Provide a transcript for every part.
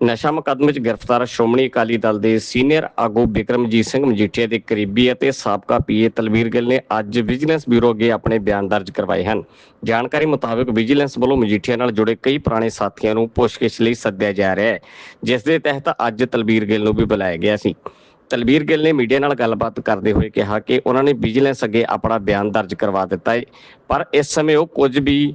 ਨਸ਼ਾ ਮੁਕੱਦਮੇ 'ਚ ਗ੍ਰਿਫਤਾਰ ਸ਼੍ਰੋਮਣੀ ਅਕਾਲੀ ਦਲ ਦੇ ਸੀਨੀਅਰ ਆਗੂ ਬਿਕਰਮਜੀਤ ਸਿੰਘ ਮਜੀਠੀਆ ਦੇ ਕਰੀਬੀ ਅਤੇ ਸਾਬਕਾ ਪੀਏ ਤਲਵੀਰ ਗਿੱਲ ਨੇ ਅੱਜ ਵਿਜੀਲੈਂਸ ਬਿਊਰੋ ਅੱਗੇ ਆਪਣੇ ਬਿਆਨ ਦਰਜ ਕਰਵਾਏ ਹਨ। ਜਾਣਕਾਰੀ ਮੁਤਾਬਕ ਵਿਜੀਲੈਂਸ ਵੱਲੋਂ ਮਜੀਠੀਆ ਨਾਲ ਜੁੜੇ ਕਈ ਪੁਰਾਣੇ ਸਾਥੀਆਂ ਨੂੰ ਪੁੱਛਗਿੱਛ ਲਈ ਸੱਦਿਆ ਜਾ ਰਿਹਾ ਹੈ, ਜਿਸ ਦੇ ਤਹਿਤ ਅੱਜ ਤਲਵੀਰ ਗਿੱਲ ਨੂੰ ਵੀ ਬੁਲਾਇਆ ਗਿਆ ਸੀ। ਤਲਬੀਰ ਗਿੱਲ ਨੇ ਮੀਡੀਆ ਨਾਲ ਗੱਲਬਾਤ ਕਰਦੇ ਹੋਏ ਕਿਹਾ ਕਿ ਉਹਨਾਂ ਨੇ ਵਿਜੀਲੈਂਸ ਅੱਗੇ ਆਪਣਾ ਬਿਆਨ ਦਰਜ ਕਰਵਾ ਦਿੱਤਾ ਹੈ, ਪਰ ਇਸ ਸਮੇਂ ਉਹ ਕੁਝ ਵੀ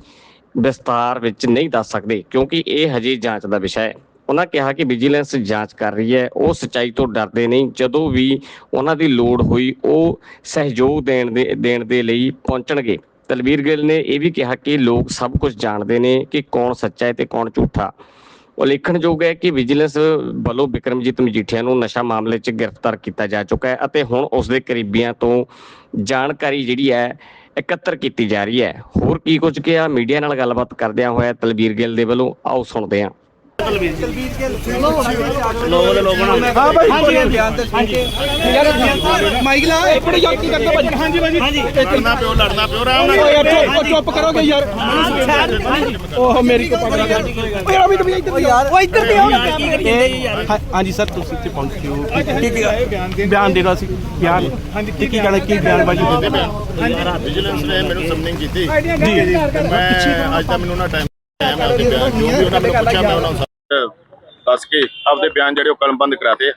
ਵਿਸਤਾਰ ਵਿੱਚ ਨਹੀਂ ਦੱਸ ਸਕਦੇ, ਕਿਉਂਕਿ ਇਹ ਹਜੇ ਜਾਂਚ ਦਾ ਵਿਸ਼ਾ ਹੈ। ਉਹਨਾਂ ਕਿਹਾ ਕਿ ਵਿਜੀਲੈਂਸ ਜਾਂਚ ਕਰ ਰਹੀ ਹੈ, ਉਹ ਸਚਾਈ ਤੋਂ ਡਰਦੇ ਨਹੀਂ। ਜਦੋਂ ਵੀ ਉਹਨਾਂ ਦੀ ਲੋੜ ਹੋਈ, ਉਹ ਸਹਿਯੋਗ ਦੇਣ ਦੇ ਦੇਣ ਦੇ ਲਈ ਪਹੁੰਚਣਗੇ। ਤਲਵੀਰ ਗਿੱਲ ਨੇ ਇਹ ਵੀ ਕਿਹਾ ਕਿ ਲੋਕ ਸਭ ਕੁਝ ਜਾਣਦੇ ਨੇ ਕਿ ਕੌਣ ਸੱਚਾ ਹੈ ਤੇ ਕੌਣ ਝੂਠਾ। ਉਲੇਖਣਯੋਗ ਹੈ ਕਿ ਵਿਜੀਲੈਂਸ ਵੱਲੋਂ ਬਿਕਰਮਜੀਤ ਮਜੀਠੀਆ ਨੂੰ ਨਸ਼ਾ ਮਾਮਲੇ 'ਚ ਗ੍ਰਿਫਤਾਰ ਕੀਤਾ ਜਾ ਚੁੱਕਾ ਹੈ ਅਤੇ ਹੁਣ ਉਸ ਦੇ ਕਰੀਬੀਆਂ ਤੋਂ ਜਾਣਕਾਰੀ ਜਿਹੜੀ ਹੈ, ਇਕੱਤਰ ਕੀਤੀ ਜਾ ਰਹੀ ਹੈ। ਹੋਰ ਕੀ ਕੁਝ ਕਿਹਾ? ਮੀਡੀਆ ਨਾਲ ਗੱਲਬਾਤ ਕਰਦਿਆਂ ਹੋਇਆ ਤਲਵੀਰ ਗਿੱਲ ਦੇ ਵੱਲੋਂ ਆਓ ਸੁਣਦੇ ਹਾਂ। ਲੋਗੋ ਲੋਗੋ ਨਾਲ ਹਾਂ ਭਾਈ ਹਾਂਜੀ ਬਿਆਨ ਯਾਰ ਮਾਈਕ ਲਾ ਇੱਕ ਯਾਰ ਕੀ ਕਰਦਾ ਭਾਜੀ ਹਾਂਜੀ ਭਾਜੀ ਹਾਂਜੀ ਲੜਨਾ ਪਿਓ ਲੜਨਾ ਪਿਓ ਰਾਮ ਓ ਯਾਰ ਚੁੱਪ ਕਰੋਗੇ ਯਾਰ ਓਹ ਮੇਰੀ ਕੋ ਪਕੜਾ ਗਿਆ ਓ ਯਾਰ ਇੱਧਰ ਯਾਰ ਓ ਇੱਧਰ ਤੇ ਆਓ ਹਾਂਜੀ ਸਰ ਤੁਸੀਂ ਇੱਥੇ ਪਹੁੰਚੇ ਹੋ ਕੀ ਕੀ ਬਿਆਨ ਦੇ ਰਿਹਾ ਸੀ ਬਿਆਨ ਹਾਂਜੀ ਕੀ ਕਹਿਣਾ ਕੀ ਬਿਆਨ ਬਾਜੀ ਦਿੰਦੇ ਬਿਆਨ ਵਿਜੀਲੈਂਸ ਨੇ ਮੈਨੂੰ ਸਮਨਿੰਗ ਕੀਤੀ ਮੈਂ ਅੱਜ ਤਾਂ ਮੈਨੂੰ ਨਾ ਟਾਈਮ ਮੈਂ ਉਹਦੇ ਬਿਆਨ ਜੋ ਵੀ ਉਹਨਾਂ ਮੈਨੂੰ ਪੁੱਛਿਆ, ਮੈਂ ਉਹਨਾਂ ਨੂੰ ਦੱਸ ਕੇ ਆਪਦੇ ਬਿਆਨ ਜਿਹੜੇ ਉਹ ਕਲਮਬੰਦ ਕਰਾਤੇ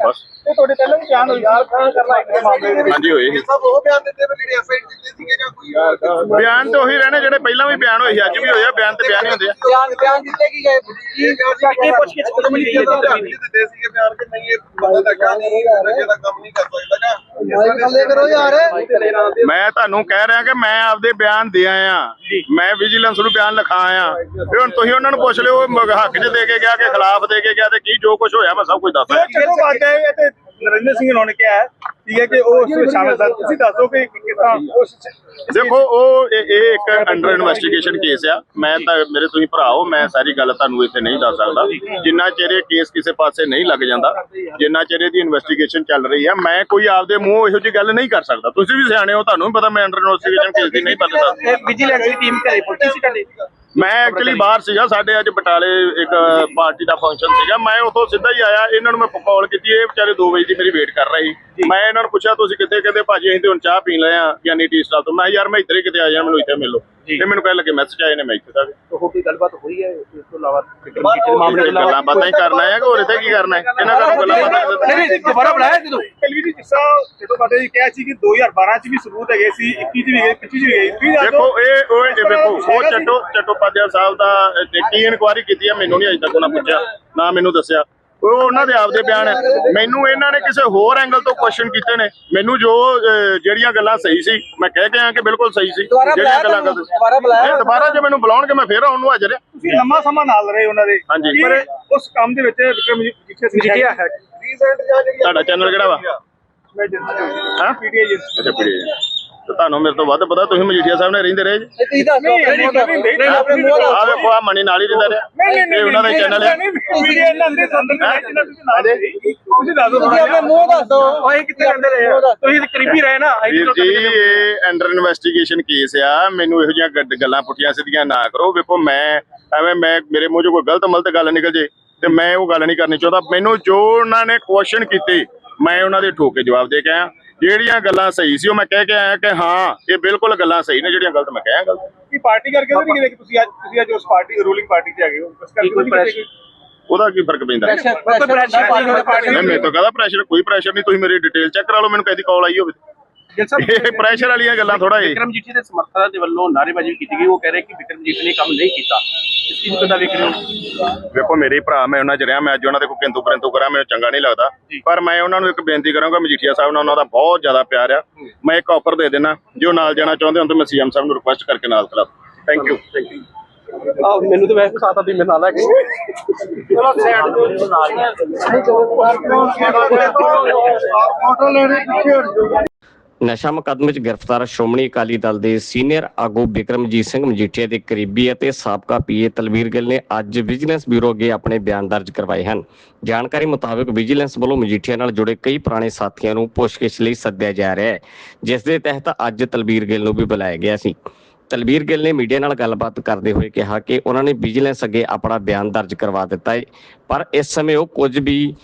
ਬਸ। ਤੁਹਾਡੇ ਪਹਿਲਾਂ ਵੀ ਬਿਆਨ ਹੋਈ ਯਾਰ ਕਰਨਾ ਇੱਕ ਮਾਮਲੇ ਦੇ ਹਾਂਜੀ ਹੋਏ ਸੀ। ਸਭ ਉਹ ਬਿਆਨ ਦਿੱਤੇ ਵੀ ਜਿਹੜੇ ਐਫਆਈਆਰ ਦਿੱਤੇ ਸੀਗੇ ਜਾਂ ਕੋਈ ਬਿਆਨ ਤੇ ਉਹੀ ਰਹਿਣੇ ਜਿਹੜੇ ਪਹਿਲਾਂ ਵੀ ਬਿਆਨ ਹੋਏ ਸੀ ਅੱਜ ਵੀ ਹੋਏ ਆ ਬਿਆਨ ਤੇ ਬਿਆਨ ਹੀ ਹੁੰਦੇ ਆ। ਬਿਆਨ ਬਿਆਨ ਦਿੱਤੇ ਕੀ ਗਏ? ਕੀ ਕੀ ਪੁੱਛ ਕੇ ਕਮਿਟੀ ਦੇ ਦਿੱਤੇ ਸੀਗੇ ਬਿਆਨ ਕਿ ਨਹੀਂ ਇਹ ਬੰਦਾ ਦਾ ਕੰਮ ਨਹੀਂ ਨਸ਼ੇ ਦਾ ਕੰਮ ਨਹੀਂ ਕਰ ਸਕਦਾ ਜਾਂ ਗੱਲ ਕਰੋ ਯਾਰ। ਮੈਂ ਤੁਹਾਨੂੰ ਕਹਿ ਰਿਹਾ ਕਿ ਮੈਂ ਆਪਦੇ ਬਿਆਨ ਦੇ ਆਇਆ। ਮੈਂ ਵਿਜੀਲੈਂਸ ਨੂੰ ਬਿਆਨ ਲਿਖਾ ਆਇਆ। ਤੇ ਹੁਣ ਤੁਸੀਂ ਉਹਨਾਂ ਨੂੰ ਪੁੱਛ ਲਿਓ ਉਹ ਮ- ਹੱਕ 'ਚ ਦੇ ਕੇ ਗਿਆ ਕਿ ਖਿਲਾਫ ਦੇ ਕੇ ਗਿਆ ਤੇ ਕੀ ਜੋ ਕੁਝ ਹੋਇਆ ਮੈਂ ਸਭ ਕੁਝ ਦੱਸ ਰਿਹਾ ਜਦੋਂ ਬਾਤ ਹੈ ਇਹ ਤੇ ਨਰਿੰਦਰ ਸਿੰਘ ਨੇ ਕਿਹਾ ਹੈ ਠੀਕ ਹੈ ਕਿ ਉਹ ਉਸ ਵਿੱਚ ਸ਼ਾਮਲ ਸਨ। ਤੁਸੀਂ ਦੱਸੋ ਕਿ ਦੇਖੋ ਉਹ ਇਹ ਇੱਕ ਅੰਡਰ ਇਨਵੈਸਟੀਗੇਸ਼ਨ ਕੇਸ ਆ। ਮੈਂ ਤਾਂ ਮੇਰੇ ਤੁਸੀਂ ਭਰਾ ਹੋ ਮੈਂ ਸਾਰੀ ਗੱਲ ਤੁਹਾਨੂੰ ਇੱਥੇ ਨਹੀਂ ਦੱਸ ਸਕਦਾ। ਜਿੰਨਾ ਚਿਰ ਇਹ ਕੇਸ ਕਿਸੇ ਪਾਸੇ ਨਹੀਂ ਲੱਗ ਜਾਂਦਾ ਜਿੰਨਾ ਚਿਰ ਇਹਦੀ ਇਨਵੈਸਟੀਗੇਸ਼ਨ ਚੱਲ ਰਹੀ ਆ ਮੈਂ ਕੋਈ ਆਪਦੇ ਮੂੰਹ ਇਹੋ ਜਿਹੀ ਗੱਲ ਨਹੀਂ ਕਰ ਸਕਦਾ। ਤੁਸੀਂ ਵੀ ਸਿਆਣੇ ਹੋ ਤੁਹਾਨੂੰ ਵੀ ਪਤਾ ਮੈਂ ਅੰਡਰ ਇਨਵੈਸਟੀਗੇਸ਼ਨ ਕੇਸ ਦੀ ਨਹੀਂ ਪਤਾ। ਦੱਸ ਵਿਜੀਲੈਂਸ ਦੀ ਟੀਮ ਘਰੇ ਪਹੁੰਚੀ ਸੀ ਤੁਹਾਡੇ? ਮੈਂ ਐਕਚੁਅਲੀ ਬਾਹਰ ਸੀਗਾ ਸਾਡੇ ਅੱਜ ਬਟਾਲੇ ਇੱਕ ਪਾਰਟੀ ਦਾ ਫੰਕਸ਼ਨ ਸੀਗਾ। ਮੈਂ ਉਥੋਂ ਸਿੱਧਾ ਹੀ ਆਇਆ ਇਹਨਾਂ ਨੂੰ ਮੈਂ ਕਾਲ ਕੀਤੀ ਇਹ ਵਿਚਾਰੇ 2 ਵਜੇ ਦੀ ਮੇਰੀ ਵੇਟ ਕਰ ਰਹੇ ਸੀ। ਮੈਂ ਇਹਨਾਂ ਨੂੰ ਪੁੱਛਿਆ ਤੁਸੀਂ ਕਿੱਥੇ ਕਹਿੰਦੇ ਭਾਜੀ ਅਸੀਂ ਤੇ ਹੁਣ ਚਾਹ ਪੀਣ ਲਏ ਆ ਯਾਨੀ ਟੀ ਸਟਾਲ ਤੋਂ। ਮੈਂ ਕਿਹਾ ਯਾਰ ਮੈਂ ਇੱਧਰ ਹੀ ਕਿਤੇ ਆ ਜਾ ਮੈਨੂੰ ਇੱਥੇ ਮਿਲੋ। ਤੇ ਮੈਨੂੰ ਕਹਿਣ ਲੱਗੇ ਮੈਸੇਜ ਆਏ ਨੇ ਮੈਂ ਇੱਥੇ ਦਾ ਹੋਰ ਕੋਈ ਗੱਲਬਾਤ ਹੋਈ ਹੈ? ਇਸ ਤੋਂ ਇਲਾਵਾ ਮਾਮਲੇ ਇਹ ਗੱਲਾਂ ਬਾਤਾਂ ਹੀ ਕਰਨਾ ਹੈ ਕਿ ਹੋਰ ਇੱਥੇ ਕੀ ਕਰਨਾ ਹੈ? ਇਹਨਾਂ ਦਾ ਗੱਲਾਂ ਬਾਤਾਂ ਨਹੀਂ ਨਹੀਂ ਦੁਬਾਰਾ ਬੁਲਾਇਆ ਜਦੋਂ ਕਲਵੀ ਦੀ ਜਿਸਾ ਜਦੋਂ ਬਾਤੇ ਜੀ ਕਿਹਾ ਸੀ ਕਿ 2012 ਚ ਵੀ ਸਬੂਤ ਹੈਗੇ ਸੀ 21 ਚ ਵੀ ਗਏ 25 ਚ ਵੀ ਗਏ ਦੇਖੋ ਇਹ ਉਹ ਵੇਖੋ ਉਹ ਚੱਟੋ ਚੱਟੋਪਾਧਿਆ ਸਾਹਿਬ ਦਾ ਕੀ ਇਨਕੁਆਇਰੀ ਕੀਤੀ ਹੈ ਮੈਨੂੰ ਨਹੀਂ ਅਜੇ ਤੱਕ ਉਹਨਾਂ ਪੁੱਛਿਆ ਨਾ ਮੈਨੂੰ ਦੱਸਿਆ। ਉਹ ਉਹਨਾਂ ਦੇ ਆਪਦੇ ਬਿਆਨ ਹੈ। ਮੈਨੂੰ ਇਹਨਾਂ ਨੇ ਕਿਸੇ ਹੋਰ ਐਂਗਲ ਤੋਂ ਕੁਐਸਚਨ ਕੀਤੇ ਨੇ। ਮੈਨੂੰ ਜੋ ਜਿਹੜੀਆਂ ਗੱਲਾਂ ਸਹੀ ਸੀ ਮੈਂ ਕਹਿ ਕੇ ਆਇਆ ਕਿ ਬਿਲਕੁਲ ਸਹੀ ਸੀ। ਜਿਹੜੀਆਂ ਗੱਲਾਂ ਗਲਤ ਦੁਬਾਰਾ ਬੁਲਾਇਆ? ਇਹ ਦੁਬਾਰਾ ਜੇ ਮੈਨੂੰ ਬੁਲਾਉਣਗੇ ਮੈਂ ਫੇਰ ਆਉਣ ਨੂੰ ਹਾਜ਼ਰ ਹਾਂ। ਤੁਸੀਂ ਲੰਮਾ ਸਮਾਂ ਨਾਲ ਰਹੇ ਉਹਨਾਂ ਦੇ। ਹਾਂਜੀ। ਪਰ ਉਸ ਕੰਮ ਦੇ ਵਿੱਚ ਵਿਕਰਮ ਜਿੱਥੇ ਸੀ ਜਿੱਤਿਆ ਹੈ। ਰੀਸੈਂਟ ਜਾਂ ਜਿਹੜੀ ਤੁਹਾਡਾ ਚੈਨਲ ਕਿਹੜਾ ਵਾ? ਮੈਂ ਏਜੰਸੀ ਹਾਂ? ਪੀਡੀਆਈ ਅੱਛਾ ਪੀੜੀ ਤੇ ਤੁਹਾਨੂੰ ਮੇਰੇ ਤੋਂ ਵੱਧ ਪਤਾ ਤੁਸੀਂ ਮਜੀਠੀਆ ਸਾਹਿਬ ਨੇ ਰਹਿੰਦੇ ਰਹੇ ਜੀ ਤੁਸੀਂ ਦੱਸੋ ਆਹ ਵੇਖੋ ਆ ਮਣੀ ਨਾਲ ਹੀ ਰਹਿੰਦਾ ਰਿਹਾ ਇਹ ਉਹਨਾਂ ਦਾ ਚੈਨਲ ਹੈ ਮੀਡੀਆ ਇਹਨਾਂ ਦੇ ਸੰਦਰ ਦੇ ਵਿੱਚ ਇਹਨਾਂ ਤੁਸੀਂ ਨਾਲ ਸੀ। ਤੁਸੀਂ ਦੱਸੋ ਤੁਸੀਂ ਆਪਣੇ ਮੂੰਹ ਦੱਸੋ ਓਏ ਕਿੱਥੇ ਜਾਂਦੇ ਰਹੇ ਆ? ਤੁਸੀਂ ਤਾਂ ਕਰੀਬੀ ਰਹੇ ਨਾ ਅਸੀਂ ਵੀਰ ਤਾਂ ਜੀ ਇਹ ਅੰਡਰ ਇਨਵੈਸਟੀਗੇਸ਼ਨ ਕੇਸ ਆ ਮੈਨੂੰ ਇਹੋ ਜਿਹੀਆਂ ਗੱਲਾਂ ਪੁੱਠੀਆਂ ਸਿੱਧੀਆਂ ਨਾ ਕਰੋ ਵੇਖੋ ਮੈਂ ਐਵੇਂ ਮੈਂ ਮੇਰੇ ਮੂੰਹ 'ਚੋਂ ਕੋਈ ਗਲਤ ਮਲਤ ਗੱਲ ਨਿਕਲ ਜੇ ਤੇ ਮੈਂ ਉਹ ਗੱਲ ਨਹੀਂ ਕਰਨੀ ਚਾਹੁੰਦਾ ਮੈਨੂੰ ਜੋ ਉਹਨਾਂ ਨੇ ਕੁਐਸਚਨ ਕੀਤੇ ਮੈਂ ਉਹਨਾਂ ਦੇ ਠੋਕ ਕੇ ਜਵਾਬ ਦੇ ਕੇ ਆਇਆ ਜਿਹੜੀਆਂ ਗੱਲਾਂ ਸਹੀ ਸੀ ਉਹ ਮੈਂ ਕਹਿ ਕੇ ਆਇਆ ਕਿ ਹਾਂ ਇਹ ਬਿਲਕੁਲ ਗੱਲਾਂ ਸਹੀ ਨੇ ਜਿਹੜੀਆਂ ਗਲਤ ਮੈਂ ਕਹਿਆ ਗਲਤ ਕੀ ਪਾਰਟੀ ਕਰਕੇ ਤਾਂ ਨਹੀਂ ਕਿ ਤੁਸੀਂ ਅੱਜ ਤੁਸੀਂ ਅੱਜ ਉਸ ਪਾਰਟੀ ਰੂਲਿੰਗ ਪਾਰਟੀ 'ਚ ਹੈਗੇ ਹੋ? ਉਸ ਕਰਕੇ ਨਹੀਂ ਕਿਤੇ ਉਹਦਾ ਕੀ ਫ਼ਰਕ ਪੈਂਦਾ? ਪ੍ਰੈਸ਼ਰ ਪ੍ਰੈਸ਼ਰ ਮੈਂ ਮੇਰੇ ਤੋਂ ਕਹਦਾ ਪ੍ਰੈਸ਼ਰ ਕੋਈ ਪ੍ਰੈਸ਼ਰ ਨਹੀਂ ਤੁਸੀਂ ਮੇਰੀ ਡਿਟੇਲ ਚੈੱਕ ਕਰਾ ਲਓ ਮੈਨੂੰ ਕਦੀ ਕਾਲ ਆਈ ਹੋਵੇ। ਇਹ ਪ੍ਰੈਸ਼ਰ ਵਾਲੀਆਂ ਗੱਲਾਂ ਥੋੜਾ ਇਹ ਵਿਕਰਮ ਜੀਠੀ ਦੇ ਸਮਰਥਕਾਂ ਦੇ ਵੱਲੋਂ ਨਾਅਰੇਬਾਜ਼ੀ ਵੀ ਕੀਤੀ ਗਈ ਉਹ ਕਹਿ ਰਹੇ ਕਿ ਵਿਕਰਮ ਜੀਠੀ ਨੇ ਕੰਮ ਨਹੀਂ ਕੀਤਾ ਇਸ ਚੀਜ਼ ਨੂੰ ਕਿੱਦਾਂ ਵੇਖ ਰਹੇ ਹੋ ਵੇਖੋ ਮੇਰੇ ਭਰਾ ਮੈਂ ਉਹਨਾਂ ਚ ਰਿਹਾ ਮੈਂ ਅੱਜ ਉਹਨਾਂ ਦੇ ਕੋਈ ਕਿੰਤੂ ਪਰੰਤੂ ਕਰਾਂ ਮੈਨੂੰ ਚੰਗਾ ਨਹੀਂ ਲੱਗਦਾ ਪਰ ਮੈਂ ਉਹਨਾਂ ਨੂੰ ਇੱਕ ਬੇਨਤੀ ਕਰਾਂਗਾ ਮਜੀਠੀਆ ਸਾਹਿਬ ਨਾਲ ਉਹਨਾਂ ਦਾ ਬਹੁਤ ਜ਼ਿਆਦਾ ਪਿਆਰ ਆ ਮੈਂ ਇੱਕ ਆਫਰ ਦੇ ਦੇਣਾ ਜੋ ਨਾਲ ਜਾਣਾ ਚਾਹੁੰਦੇ ਹੋ ਤਾਂ ਮੈਂ ਸੀਐਮ ਸਾਹਿਬ ਨੂੰ ਰਿਕੁਐਸਟ ਕਰਕੇ ਨਾਲ ਕਰਾ ਥੈਂਕ ਯੂ ਥੈਂਕ ਯੂ ਆਹ ਮੈਨੂੰ ਤਾਂ ਵੈਸੇ ਸਾਥ ਆਦੀ ਮੇਰੇ ਨਾਲ ਹੈ ਫੋਟੋ ਲੈਣੇ ਪਿੱਛੇ ਹਟ ਜਾਓ ਨਸ਼ਾ ਮੁਕੱਦਮੇ 'ਚ ਗ੍ਰਿਫਤਾਰ ਸ਼੍ਰੋਮਣੀ ਅਕਾਲੀ ਦਲ ਦੇ ਸੀਨੀਅਰ ਆਗੂ ਬਿਕਰਮਜੀਤ ਸਿੰਘ ਮਜੀਠੀਆ ਦੇ ਕਰੀਬੀ ਅਤੇ ਸਾਬਕਾ ਪੀਏ ਤਲਵੀਰ ਗਿੱਲ ਨੇ ਅੱਜ ਵਿਜੀਲੈਂਸ ਬਿਊਰੋ ਅੱਗੇ ਆਪਣੇ ਬਿਆਨ ਦਰਜ ਕਰਵਾਏ ਹਨ। ਜਾਣਕਾਰੀ ਮੁਤਾਬਕ ਵਿਜੀਲੈਂਸ ਵੱਲੋਂ ਮਜੀਠੀਆ ਨਾਲ ਜੁੜੇ ਕਈ ਪੁਰਾਣੇ ਸਾਥੀਆਂ ਨੂੰ ਪੁੱਛਗਿੱਛ ਲਈ ਸੱਦਿਆ ਜਾ ਰਿਹਾ ਹੈ, ਜਿਸ ਦੇ ਤਹਿਤ ਅੱਜ ਤਲਵੀਰ ਗਿੱਲ ਨੂੰ ਵੀ ਬੁਲਾਇਆ ਗਿਆ ਸੀ। ਤਲਬੀਰ ਗਿੱਲ ਨੇ ਮੀਡੀਆ ਨਾਲ ਗੱਲਬਾਤ ਕਰਦੇ ਹੋਏ ਕਿਹਾ ਕਿ ਉਹਨਾਂ ਨੇ ਵਿਜੀਲੈਂਸ ਅੱਗੇ ਆਪਣਾ ਬਿਆਨ ਦਰਜ ਕਰਵਾ ਦਿੱਤਾ ਹੈ, ਪਰ ਇਸ ਸਮੇਂ ਉਹ ਕੁਝ ਵੀ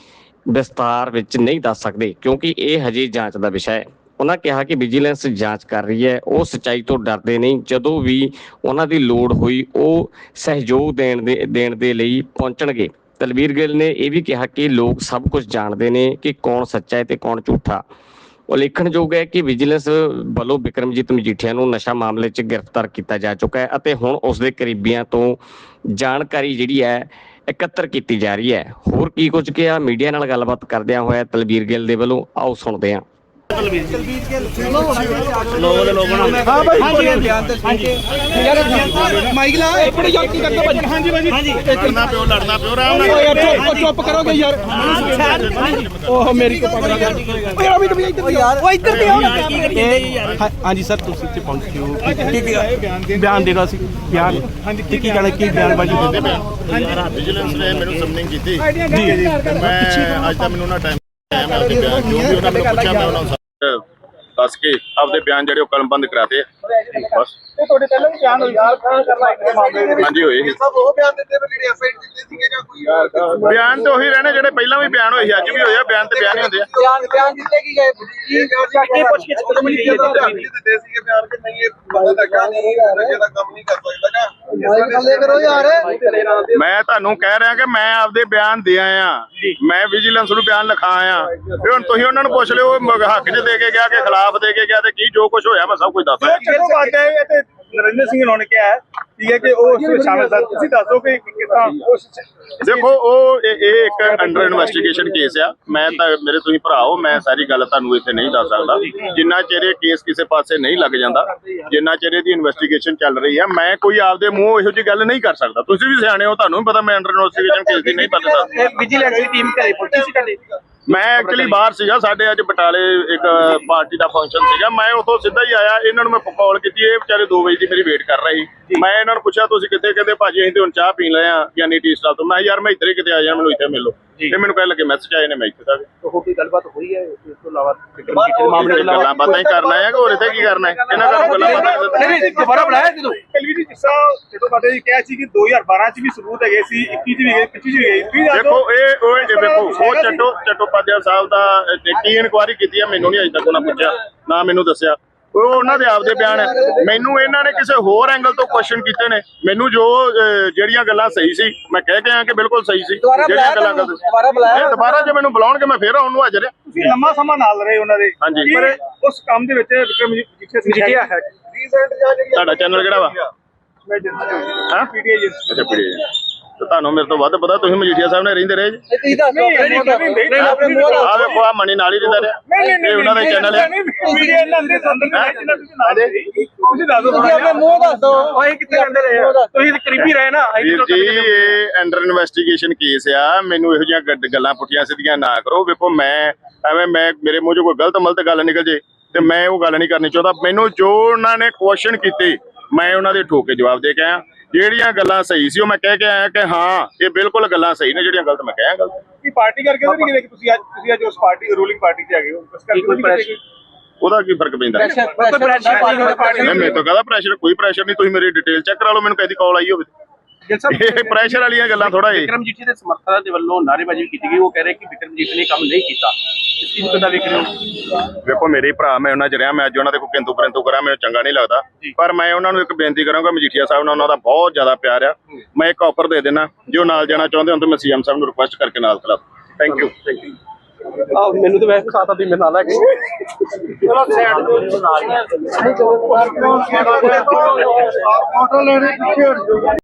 ਵਿਸਤਾਰ ਵਿੱਚ ਨਹੀਂ ਦੱਸ ਸਕਦੇ, ਕਿਉਂਕਿ ਇਹ ਹਜੇ ਜਾਂਚ ਦਾ ਵਿਸ਼ਾ ਹੈ। ਉਹਨਾਂ ਕਿਹਾ ਕਿ ਵਿਜੀਲੈਂਸ ਜਾਂਚ ਕਰ ਰਹੀ ਹੈ। ਉਹ ਸਚਾਈ ਤੋਂ ਡਰਦੇ ਨਹੀਂ। ਜਦੋਂ ਵੀ ਉਹਨਾਂ ਦੀ ਲੋੜ ਹੋਈ, ਉਹ ਸਹਿਯੋਗ ਦੇਣ ਦੇ ਦੇਣ ਦੇ ਲਈ ਪਹੁੰਚਣਗੇ। ਤਲਵੀਰ ਗਿੱਲ ਨੇ ਇਹ ਵੀ ਕਿਹਾ ਕਿ ਲੋਕ ਸਭ ਕੁਝ ਜਾਣਦੇ ਨੇ ਕਿ ਕੌਣ ਸੱਚਾ ਹੈ ਤੇ ਕੌਣ ਝੂਠਾ। ਉਲੇਖਣਯੋਗ ਹੈ ਕਿ ਵਿਜੀਲੈਂਸ ਵੱਲੋਂ ਵਿਕਰਮਜੀਤ ਮਜੀਠੀਆ ਨੂੰ ਨਸ਼ਾ ਮਾਮਲੇ 'ਚ ਗ੍ਰਿਫਤਾਰ ਕੀਤਾ ਜਾ ਚੁੱਕਾ ਹੈ ਅਤੇ ਹੁਣ ਉਸ ਦੇ ਕਰੀਬੀਆਂ ਤੋਂ ਜਾਣਕਾਰੀ ਜਿਹੜੀ ਹੈ, ਇਕੱਤਰ ਕੀਤੀ ਜਾ ਰਹੀ ਹੈ। ਹੋਰ ਕੀ ਕੁਝ ਕਿਹਾ? ਮੀਡੀਆ ਨਾਲ ਗੱਲਬਾਤ ਕਰਦਿਆਂ ਹੋਇਆ ਤਲਵੀਰ ਗਿੱਲ ਦੇ ਵੱਲੋਂ ਆਓ ਸੁਣਦੇ ਹਾਂ। ਹਾਂ ਭਾਈ ਹਾਂਜੀ ਬਿਆਨ ਤੇ ਸੁਣ ਕੇ ਯਾਰ ਮਾਈਕ ਲਾ ਭਾਜੀ ਹਾਂਜੀ ਭਾਜੀ ਹਾਂਜੀ ਲੜਨਾ ਪਿਓ ਲੜਨਾ ਪਿਓ ਰਾਮ ਓ ਯਾਰ ਚੁੱਪ ਕਰੋਗੇ ਯਾਰ ਓਹ ਮੇਰੀ ਕੋ ਪਕੜਾ ਗਿਆ ਓ ਯਾਰ ਅਭੀ ਤੁਸੀਂ ਇੱਧਰ ਯਾਰ ਓ ਇੱਧਰ ਤੇ ਆਓ ਹਾਂ- ਹਾਂਜੀ ਸਰ ਤੁਸੀਂ ਇੱਥੇ ਪਹੁੰਚਿਓ ਕੀ ਕੀ ਬਿਆਨ ਦੇਣਾ ਸੀ ਬਿਆਨ ਹਾਂਜੀ ਕੀ ਕਹਿਣਾ ਕੀ ਬਿਆਨ ਬਾਜੀ ਵਿਜੀਲੈਂਸ ਨੇ ਮੈਨੂੰ ਸਮਨਿੰਗ ਕੀਤੀ ਜੀ ਮੈਂ ਅੱਜ ਤਾਂ ਮੈਨੂੰ ਨਾ ਟਾਈਮ ਆਇਆ ਮੈਂ ਉਹਦੇ ਬਿਆਨ ਜੋ ਵੀ ਉਹਨਾਂ ਨੇ ਪੁੱਛਿਆ ਮੈਂ ਉਹਨਾਂ ਨੂੰ ਦੱਸ ਕੇ ਆਪਦੇ ਬਿਆਨ ਜਿਹੜੇ ਉਹ ਕਲਮਬੰਦ ਕਰਾਤੇ ਬਸ। ਇਹ ਤੁਹਾਡੇ ਪਹਿਲਾਂ ਵੀ ਬਿਆਨ ਹੋਈ ਸੀ? ਕਰਨਾ ਇੱਕ ਮਾਮਲੇ ਦੇ ਵਿੱਚ। ਹਾਂਜੀ ਹੋਏ ਸੀ। ਸਭ ਉਹ ਬਿਆਨ ਦਿੱਤੇ ਵੀ ਜਿਹੜੇ ਐਫਆਈਆਰ ਦਿੱਤੇ ਸੀਗੇ ਜਾਂ ਕੋਈ ਬਿਆਨ ਤੇ ਉਹੀ ਰਹਿਣੇ ਜਿਹੜੇ ਪਹਿਲਾਂ ਵੀ ਬਿਆਨ ਹੋਏ ਸੀ ਅੱਜ ਵੀ ਹੋਏ ਆ ਬਿਆਨ ਤੇ ਬਿਆਨ ਹੀ ਹੁੰਦੇ ਆ। ਬਿਆਨ ਬਿਆਨ ਦਿੱਤੇ ਕੀ ਗਏ? ਕੀ ਪੁੱਛ ਕੇ ਕਦੋਂ ਮਿਲੀ ਹੈ ਦਿੱਤੇ ਸੀਗੇ ਬਿਆਨ ਕਿ ਨਹੀਂ ਇਹ ਬੰਦਾ ਤਾਂ ਕੰਮ ਨਹੀਂ ਨਸ਼ੇ ਦਾ ਕੰਮ ਨਹੀਂ ਕਰ ਸਕਦਾ ਨਾ। ਥੱਲੇ ਕਰੋ ਯਾਰ। ਮੈਂ ਤੁਹਾਨੂੰ ਕਹਿ ਰਿਹਾ ਕਿ ਮੈਂ ਆਪਦੇ ਬਿਆਨ ਦੇ ਆਇਆ। ਮੈਂ ਵਿਜੀਲੈਂਸ ਨੂੰ ਬਿਆਨ ਲਿਖਾ ਆਇਆ। ਵੀ ਹੁਣ ਤੁਸੀਂ ਉਹਨਾਂ ਨੂੰ ਪੁੱਛ ਲਿਓ ਉਹ ਮ- ਹੱਕ 'ਚ ਦੇ ਕੇ ਗਿਆ ਕਿ ਖਿਲਾਫ ਦੇ ਕੇ ਗਿਆ ਤੇ ਕੀ ਜੋ ਕੁਝ ਹੋਇਆ ਮੈਂ ਸਭ ਕੁਝ ਦੱਸ ਰਿਹਾ ਜਦੋਂ ਬਾਤ ਹੈ ਤੇ ਨਰਿੰਦਰ ਸਿੰਘ ਨੇ ਕਿਹਾ ਹੈ। ਠੀਕ ਹੈ ਕਿ ਉਹ ਉਸ ਵਿੱਚ ਸ਼ਾਮਲ ਸਨ। ਤੁਸੀਂ ਦੱਸੋ ਕਿ ਉਸ ਦੇਖੋ ਉਹ ਇਹ ਇਹ ਇੱਕ ਅੰਡਰ ਇਨਵੈਸਟੀਗੇਸ਼ਨ ਕੇਸ ਆ। ਮੈਂ ਤਾਂ ਮੇਰੇ ਤੁਸੀਂ ਭਰਾ ਹੋ ਮੈਂ ਸਾਰੀ ਗੱਲ ਤੁਹਾਨੂੰ ਇੱਥੇ ਨਹੀਂ ਦੱਸ ਸਕਦਾ। ਜਿੰਨਾ ਚਿਰ ਇਹ ਕੇਸ ਕਿਸੇ ਪਾਸੇ ਨਹੀਂ ਲੱਗ ਜਾਂਦਾ ਜਿੰਨਾ ਚਿਰ ਇਹਦੀ ਇਨਵੈਸਟੀਗੇਸ਼ਨ ਚੱਲ ਰਹੀ ਆ ਮੈਂ ਕੋਈ ਆਪਦੇ ਮੂੰਹ ਇਹੋ ਜਿਹੀ ਗੱਲ ਨਹੀਂ ਕਰ ਸਕਦਾ। ਤੁਸੀਂ ਵੀ ਸਿਆਣੇ ਹੋ ਤੁਹਾਨੂੰ ਵੀ ਪਤਾ ਮੈਂ ਅੰਡਰ ਇਨਵੈਸਟੀਗੇਸ਼ਨ ਕੇਸ ਦੀ ਨਹੀਂ ਪਤਾ। ਵਿਜੀਲੈਂਸ ਦੀ ਟੀਮ ਘਰੇ ਪਹੁੰਚੀ ਸੀ ਮੈਂ ਐਕਚੁਅਲੀ ਬਾਹਰ ਸੀਗਾ ਸਾਡੇ ਅੱਜ ਬਟਾਲੇ ਇੱਕ ਪਾਰਟੀ ਦਾ ਫੰਕਸ਼ਨ ਸੀਗਾ। ਮੈਂ ਉਥੋਂ ਸਿੱਧਾ ਹੀ ਆਇਆ ਇਹਨਾਂ ਨੂੰ ਮੈਂ ਕਾਲ ਕੀਤੀ ਇਹ ਵਿਚਾਰੇ 2 ਵਜੇ ਦੀ ਮੇਰੀ ਵੇਟ ਕਰ ਰਹੇ ਸੀ। ਮੈਂ ਇਹਨਾਂ ਨੂੰ ਪੁੱਛਿਆ ਤੁਸੀਂ ਕਿੱਥੇ? ਕਹਿੰਦੇ ਭਾਜੀ ਅਸੀਂ ਤੇ ਹੁਣ ਚਾਹ ਪੀਣ ਲਏ ਆ ਗਿਆਨੀ ਟੀ ਸਟਾਲ ਤੋਂ। ਮੈਂ ਯਾਰ ਮੈਂ ਇੱਧਰ ਕਿਤੇ ਆ ਜਾਣਾ ਮੈਨੂੰ ਇੱਥੇ ਮਿਲੋ। ਤੇ ਮੈਨੂੰ ਕਹਿਣ ਲੱਗੇ ਮੈਸੇਜ ਆਏ ਨੇ ਮੈਂ ਇੱਥੇ ਤੱਕ ਉਹ ਕੋਈ ਗੱਲਬਾਤ ਹੋਈ ਹੈ? ਇਸ ਤੋਂ ਇਲਾਵਾ ਵਿਕਰਮਜੀਤ ਦੇ ਮਾਮਲੇ ਤੋਂ ਗੱਲਾਂ ਬਾਤਾਂ ਹੀ ਕਰਨਾ ਹੈ ਕਿ ਹੋਰ ਇੱਥੇ ਕੀ ਕਰਨਾ ਹੈ? ਇਹਨਾਂ ਦਾ ਗੱਲਾਂ ਬਾਤਾਂ ਨਹੀਂ ਨਹੀਂ ਦੁਬਾਰਾ ਬੁਲਾਇਆ ਜਦੋਂ? ਕਲਵੀ ਜੀ ਜਿਸ ਤਰ੍ਹਾਂ ਜਦੋਂ ਬਾਬਾ ਜੀ ਕਿਹਾ ਸੀ ਕਿ 2012 ਚ ਵੀ ਸਬੂਤ ਹੈਗੇ ਸੀ 21 ਚ ਵੀ ਗਏ 25 ਚ ਵੀ ਗਏ ਤੁਸੀਂ ਦੱਸੋ ਦੇਖੋ ਇਹ ਉਹ ਇਹ ਵੇਖੋ ਉਹ ਚੱਟੋ ਚੱਟੋਪਾਧਿਆ ਸਾਹਿਬ ਦਾ ਅਹ, ਕੀ ਇਨਕੁਆਇਰੀ ਕੀਤੀ ਹੈ ਮੈਨੂੰ ਨਹੀਂ ਅਜੇ ਤੱਕ ਉਹਨਾਂ ਪੁੱਛਿਆ ਨਾ ਮੈਨੂੰ ਦੱਸਿਆ। ਉਹ ਉਹਨਾਂ ਦੇ ਆਪਦੇ ਬਿਆਨ ਹੈ। ਮੈਨੂੰ ਇਹਨਾਂ ਨੇ ਕਿਸੇ ਹੋਰ ਐਂਗਲ ਤੋਂ ਕੁਐਸਚਨ ਕੀਤੇ ਨੇ। ਮੈਨੂੰ ਜੋ ਜਿਹੜੀਆਂ ਗੱਲਾਂ ਸਹੀ ਸੀ ਮੈਂ ਕਹਿ ਕੇ ਆਇਆ ਕਿ ਬਿਲਕੁਲ ਸਹੀ ਸੀ। ਜਿਹੜੀਆਂ ਗੱਲਾਂ ਗਲਤ ਸੀ। ਦੁਬਾਰਾ ਬੁਲਾਇਆ? ਇਹ ਦੁਬਾਰਾ ਜੇ ਮੈਨੂੰ ਬੁਲਾਉਣਗੇ ਮੈਂ ਫੇਰ ਆਉਣ ਨੂੰ ਹਾਜ਼ਰ ਹਾਂ। ਤੁਸੀਂ ਲੰਮਾ ਸਮਾਂ ਨਾਲ ਰਹੇ ਉਹਨਾਂ ਦੇ। ਹਾਂਜੀ। ਪਰ ਉਸ ਕੰਮ ਦੇ ਵਿੱਚ ਵਿਕਰਮ ਜੀ ਜਿੱਥੇ ਸੀ ਮਜੀਠੀਆ ਹੈ। ਰੀਸੈਂਟ ਜਾਂ ਜਿਹੜੀ ਤੁਹਾਡਾ ਚੈਨਲ ਕਿਹੜਾ ਵਾ? ਮੈਂ ਏਜੰਸੀ ਹਾਂ ਪੀਡੀਆਈ ਅੱਛਾ ਪੀੜੀ ਤੇ ਤੁਹਾਨੂੰ ਮੇਰੇ ਤੋਂ ਵੱਧ ਪਤਾ ਤੁਸੀਂ ਮਜੀਠੀਆ ਸਾਹਿਬ ਨੇ ਰਹਿੰਦੇ ਰਹੇ ਜੀ। ਤੁਸੀਂ ਦੱਸੋ ਆ ਵੇਖੋ ਆ ਮਣੀ ਨਾਲ ਹੀ ਰਹਿੰਦਾ ਰਿਹਾ। ਇਹ ਉਹਨਾਂ ਦਾ ਚੈਨਲ ਹੈ। ਪੀਡੀਆਈ ਨਾਲ ਦੇ ਸੰਦਰਭ ਤੁਸੀਂ ਨਾਲ ਸੀ ਤੁਸੀਂ ਦੱਸੋ ਤੁਸੀਂ ਆਪਣੇ ਮੂੰਹ ਦੱਸੋ। ਓਏ ਕਿੱਥੇ ਕਹਿੰਦੇ ਰਹੇ? ਤੁਸੀਂ ਕਰੀਬੀ ਰਹੇ ਨਾ। ਵੀਰ ਜੀ ਇਹ ਅੰਡਰ ਇਨਵੈਸਟੀਗੇਸ਼ਨ ਕੇਸ ਆ। ਮੈਨੂੰ ਇਹੋ ਜਿਹੀਆਂ ਗੱਲਾਂ ਪੁੱਠੀਆਂ ਸਿੱਧੀਆਂ ਨਾ ਕਰੋ। ਵੇਖੋ ਮੈਂ ਐਵੇਂ ਮੈਂ ਮੇਰੇ ਮੂੰਹ 'ਚੋਂ ਕੋਈ ਗਲਤ ਮਲਤ ਗੱਲ ਨਿਕਲ ਜੇ ਤੇ ਮੈਂ ਉਹ ਗੱਲ ਨਹੀਂ ਕਰਨੀ ਚਾਹੁੰਦਾ। ਮੈਨੂੰ ਜੋ ਉਹਨਾਂ ਨੇ ਕੁਐਸਚਨ ਕੀਤੇ ਮੈਂ ਉਹਨਾਂ ਦੇ ਠੋਕੇ ਜਵਾਬ ਦੇ ਕੇ ਆਇਆ। ਜਿਹੜੀਆਂ ਗੱਲਾਂ ਸਹੀ ਸੀ ਉਹ ਮੈਂ ਕਹਿ ਕੇ ਆਇਆ ਕਿ ਹਾਂ ਇਹ ਬਿਲਕੁਲ ਗੱਲਾਂ ਸਹੀ ਨੇ ਜਿਹੜੀਆਂ ਗਲਤ ਮੈਂ ਕਹਿਆ ਗਲਤ ਕੀ ਪਾਰਟੀ ਕਰਕੇ ਤਾਂ ਨਹੀਂ ਕਿ ਤੁਸੀਂ ਅੱਜ ਤੁਸੀਂ ਅੱਜ ਉਸ ਪਾਰਟੀ ਰੂਲਿੰਗ ਪਾਰਟੀ ਤੇ ਆ ਗਏ ਹੋ? ਇਸ ਕਰਕੇ ਕੋਈ ਕਿਤੇ ਉਹਦਾ ਕੀ ਫ਼ਰਕ ਪੈਂਦਾ? ਪ੍ਰੈਸ਼ਰ ਨਹੀਂ ਮੇਰੇ ਤੋਂ ਕਹਦਾ ਪ੍ਰੈਸ਼ਰ ਕੋਈ ਪ੍ਰੈਸ਼ਰ ਨਹੀਂ ਤੁਸੀਂ ਮੇਰੀ ਡਿਟੇਲ ਚੈੱਕ ਕਰਾ ਲਓ ਮੈਨੂੰ ਕਦੀ ਕਾਲ ਆਈ ਹੋਵੇ। ਇਹ ਪ੍ਰੈਸ਼ਰ ਵਾਲੀਆਂ ਗੱਲਾਂ ਥੋੜਾ ਇਹ। ਵਿਕਰਮਜੀਤ ਦੇ ਸਮਰਥਕਾਂ ਦੇ ਵੱਲੋਂ ਨਾਅਰੇਬਾਜ਼ੀ ਕੀਤੀ ਗਈ। ਉਹ ਕਹਿ ਰਹੇ ਕਿ ਵਿਕਰਮਜੀਤ ਨੇ ਕੰਮ ਨਹੀਂ ਕੀਤਾ। ਇਸ ਚੀਜ਼ ਨੂੰ ਕਿੱਦਾਂ ਵੇਖ ਰਹੇ ਹੋ? ਵੇਖੋ ਮੇਰੇ ਭਰਾ ਮੈਂ ਉਹਨਾਂ ਚ ਰਿਹਾ ਮੈਂ ਅੱਜ ਉਹਨਾਂ ਦੇ ਕੋਈ ਕਿੰਤੂ ਪਰੰਤੂ ਕਰਾਂ ਮੈਨੂੰ ਚੰਗਾ ਨਹੀਂ ਲੱਗਦਾ। ਪਰ ਮੈਂ ਉਹਨਾਂ ਨੂੰ ਇੱਕ ਬੇਨਤੀ ਕਰਾਂਗਾ ਮਜੀਠੀਆ ਸਾਹਿਬ ਨਾਲ ਉਹਨਾਂ ਦਾ ਬਹੁਤ ਜ਼ਿਆਦਾ ਪਿਆਰ ਆ। ਮੈਂ ਇੱਕ ਆਫਰ ਦੇ ਦੇਣਾ ਜੋ ਨਾਲ ਜਾਣਾ ਚਾਹੁੰਦੇ ਹੋ ਤਾਂ ਮੈਂ ਸੀਐਮ ਸਾਹਿਬ ਨੂੰ ਰਿਕੁਐਸਟ ਕਰਕੇ ਨਾਲ ਖਿਲਾ ਥੈਂਕ ਯੂ ਥੈਂਕ ਯੂ ਆਹ ਮੈਨੂੰ ਤਾਂ ਵੈਸੇ ਸਾਥ ਦੀ ਮੇਰੇ ਨਾਲ ਹੈ ਚਲੋ ਸਾਈਡ ਤੋਂ ਨਾਲ ਹੀ ਆ। ਫੋਟੋ ਲੈਣੇ ਪਿੱਛੇ ਹਟ ਜਾਓ